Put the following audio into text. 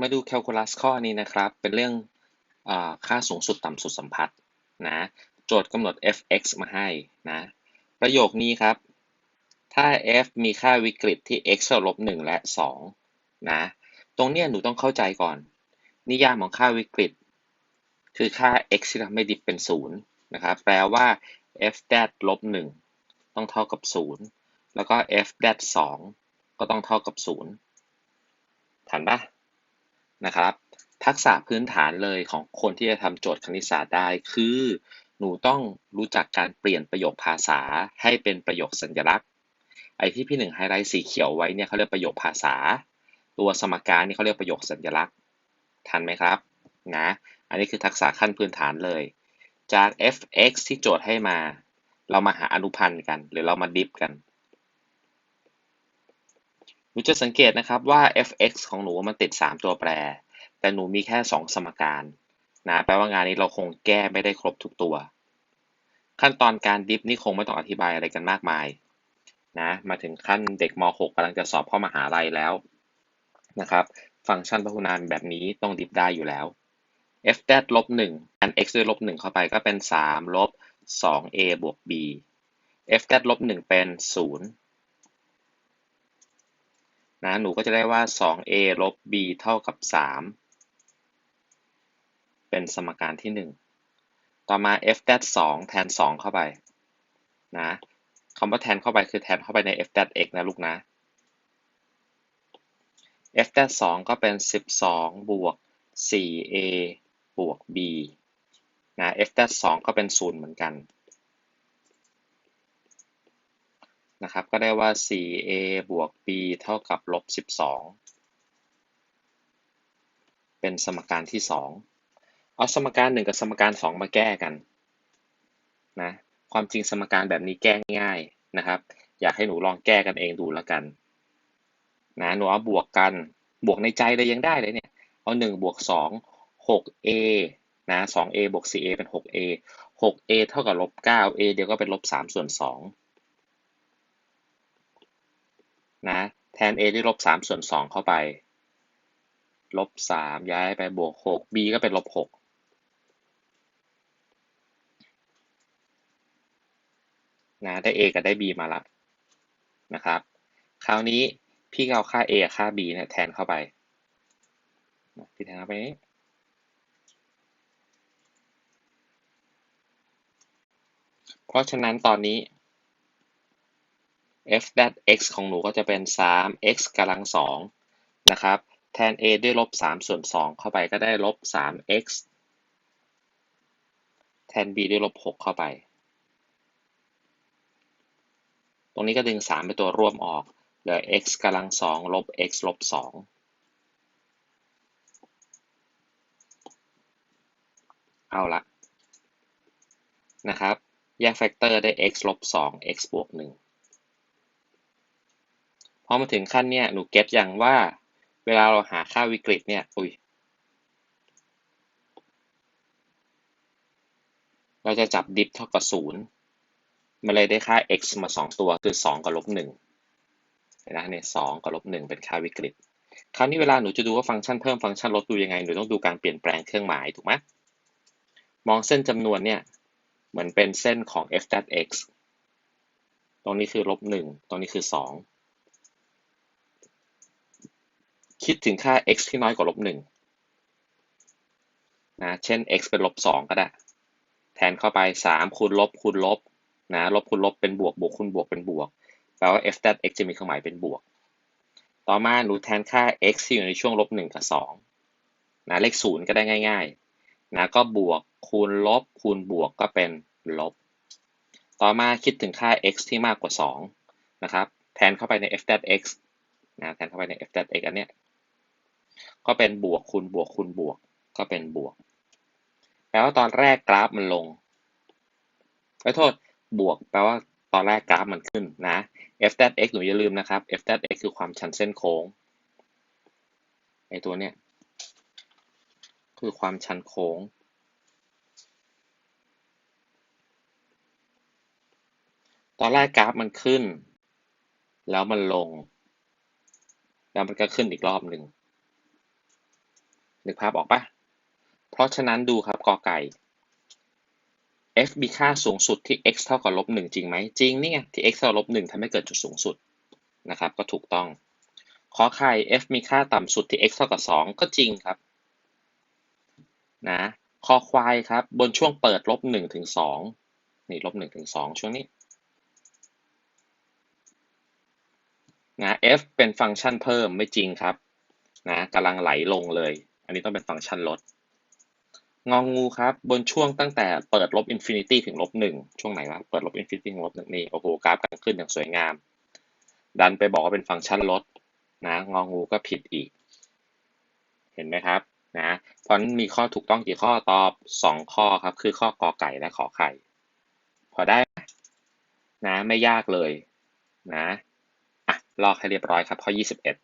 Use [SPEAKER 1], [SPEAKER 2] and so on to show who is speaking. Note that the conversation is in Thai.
[SPEAKER 1] มาดูแคลคูลัสข้อนี้นะครับ เป็นเรื่องอค่าสูงสุดต่ำสุดสัมพัทธ์นะ โจทย์กำหนด f(x) มาให้นะ ประโยคนี้ครับ ถ้า f มีค่าวิกฤตที่ x เท่าลบ1และ2นะ ตรงเนี้ยหนูต้องเข้าใจก่อน นิยามของค่าวิกฤต คือค่า x ที่ทำให้ดิฟเป็น 0 นะครับ แปลว่า f ลบ1ต้องเท่ากับ 0 แล้วก็ f 2ก็ต้องเท่ากับ 0 ทันปะ นะครับ ทักษะพื้นฐานเลยของคนที่จะทำโจทย์คณิตศาสตร์ได้คือ หนูต้องรู้จักการเปลี่ยนประโยคภาษาให้เป็นประโยคสัญลักษณ์ ไอ้ที่พี่หนึ่งไฮไลท์สีเขียวไว้เนี่ยเขาเรียกประโยคภาษา ตัวสมการนี่เขาเรียกประโยคสัญลักษณ์ทันไหมครับนะอันนี้คือทักษะขั้นพื้นฐานเลย จาก f(x) ที่โจทย์ให้มา เรามาหาอนุพันธ์กัน หรือเรามาดิฟกัน หนูจะสังเกตนะครับว่า f(x) ของหนูมันติด 3 ตัวแปร แต่หนูมีแค่ 2 สมการนะแปลว่างานนี้เราคงแก้ไม่ได้ครบทุกตัว ขั้นตอนการดิฟนี่คงไม่ต้องอธิบายอะไรกันมากมายนะมาถึงขั้นเด็กม .6 กำลังจะสอบเข้ามหาลัยแล้วนะครับฟังก์ชันพหุนามแบบนี้ต้องดิฟได้อยู่แล้ว f ลบ1อัน x ด้วยลบ1เข้าไปก็เป็น 3 ลบ 2a บวก b f ลบ1เป็น 0 นะหนูก็จะได้ว่า 2a ลบ b เท่ากับ 3 เป็นสมการที่ 1 ต่อมา f 2แทน 2 เข้าไปนะคำว่าแทนเข้าไปคือแทนเข้าไปใน f x นะลูกนะ f 2ก็เป็น 12 บวก 4a บวก b นะ f 2ก็เป็น 0 เหมือนกัน นะครับ ก็ได้ว่า 4a บวก b เท่ากับลบ 12 เป็นสมการที่ 2 เอาสมการ 1 กับสมการ 2 มาแก้กันนะ ความจริงสมการแบบนี้แก้ง่ายนะครับ อยากให้หนูลองแก้กันเองดูแล้วกันนะหนูเอาบวกกัน บวกในใจเลยยังได้เลยเนี่ย เอา 1 บวก 2 6a นะ 2a บวก 4a เป็น 6a 6a เท่ากับลบ 9a เดียวก็เป็นลบ 3 ส่วน 2 นะแทน a ด้วยลบ3ส่วน2เข้าไปลบ3ย้ายไปบวก6 b ก็เป็นลบ6นะได้ a กับได้ b มาละนะครับ คราวนี้พี่เอาค่า a กับค่า b เนี่ยแทนเข้าไปพี่แทนเข้าไปนี้เพราะฉะนั้นตอนนี้ f x ของหนูก็จะเป็น 3x กำลัง2นะครับ แทน a ด้วยลบ 3 ส่วน 2 เข้าไปก็ได้ลบ 3x แทน b ด้วยลบ 6 เข้าไป ตรงนี้ก็ดึง 3 เป็นตัวร่วมออก เหลือ x กำลัง 2 ลบ x ลบ 2เอาละนะครับ แยกแฟกเตอร์ได้ x ลบ2 x บวก1 อมาถึงขั้นเนี้ยหนูเก็ตอย่างว่า เวลาเราหาค่าวิกฤตเนี่ย อุ้ยเราจะจับดิฟเท่ากับศูนย์มันเลยได้ค่า x มา 2 ตัวคือ 2 กับลบ1นะเนี่ยสกับลบ1เป็นค่าวิกฤต คราวนี้เวลาหนูจะดูว่าฟังก์ชันเพิ่มฟังก์ชันลดดูยังไง หนูต้องดูการเปลี่ยนแปลงเครื่องหมายถูกไหมมองเส้นจำนวนเนี่ยเหมือนเป็นเส้นของ f x ตรงนี้คือลบ1ตรงนี้คือ 2 คิดถึงค่า x ที่น้อยกว่าลบหนึ่งนะ เช่น x เป็นลบสองก็ได้ แทนเข้าไปสามคูณลบคูณลบนะ ลบคูณลบเป็นบวก บวกคูณบวกเป็นบวก แปลว่า f that x จะมีเครื่องหมายเป็นบวก ต่อมาหนูแทนค่า x ที่อยู่ในช่วงลบหนึ่งกับสองนะ เลขศูนย์ก็ได้ง่ายๆ นะ ก็บวกคูณลบคูณบวกก็เป็นลบ ต่อมาคิดถึงค่า x ที่มากกว่า2นะครับ แทนเข้าไปใน f that x นะ แทนเข้าไปใน f that x อันเนี้ย ก็เป็นบวกคูณบวกคูณบวกก็เป็นบวก แปลว่าตอนแรกกราฟมันลงขอโทษบวกแปลว่าตอนแรกกราฟมันขึ้นนะ f that x หนูอย่าลืมนะครับ f that x คือความชันเส้นโค้งไอตัวเนี้ยคือความชันโค้ง ตอนแรกกราฟมันขึ้น แล้วมันลง แล้วมันก็ขึ้นอีกรอบหนึ่ง นึกภาพออกปะเพราะฉะนั้นดูครับกอไก่ f มีค่าสูงสุดที่ x เท่ากับลบหนึ่งจริงไหมจริงนี่ไงที่ x เท่ากับลบหนึ่งทำให้เกิดจุดสูงสุดนะครับ ก็ถูกต้องขอไข่ f มีค่าต่ำสุดที่ x เท่ากับสองก็จริงครับนะคอควายครับ บนช่วงเปิดลบหนึ่งถึงสองนี่ลบหนึ่งถึงสองช่วงนี้นะ f เป็นฟังก์ชันเพิ่มไม่จริงครับนะกำลังไหลลงเลย อันนี้ต้องเป็นฟังก์ชันลด งองงูครับ บนช่วงตั้งแต่เปิดลบอินฟินิตี้ถึงลบหนึ่งช่วงไหนวะเปิดลบอินฟินิตี้ถึงลบหนึ่งนี่โอ้โหกราฟกำลังขึ้นอย่างสวยงาม ดันไปบอกว่าเป็นฟังก์ชันลดนะงองงูก็ผิดอีก เห็นไหมครับนะเพราะนั้นมีข้อถูกต้องกี่ข้อตอบสองข้อครับ คือข้อกอไก่และขอไข่ พอได้นะไม่ยากเลยนะอะลอกให้เรียบร้อยครับข้อยี่สิบเอ็ด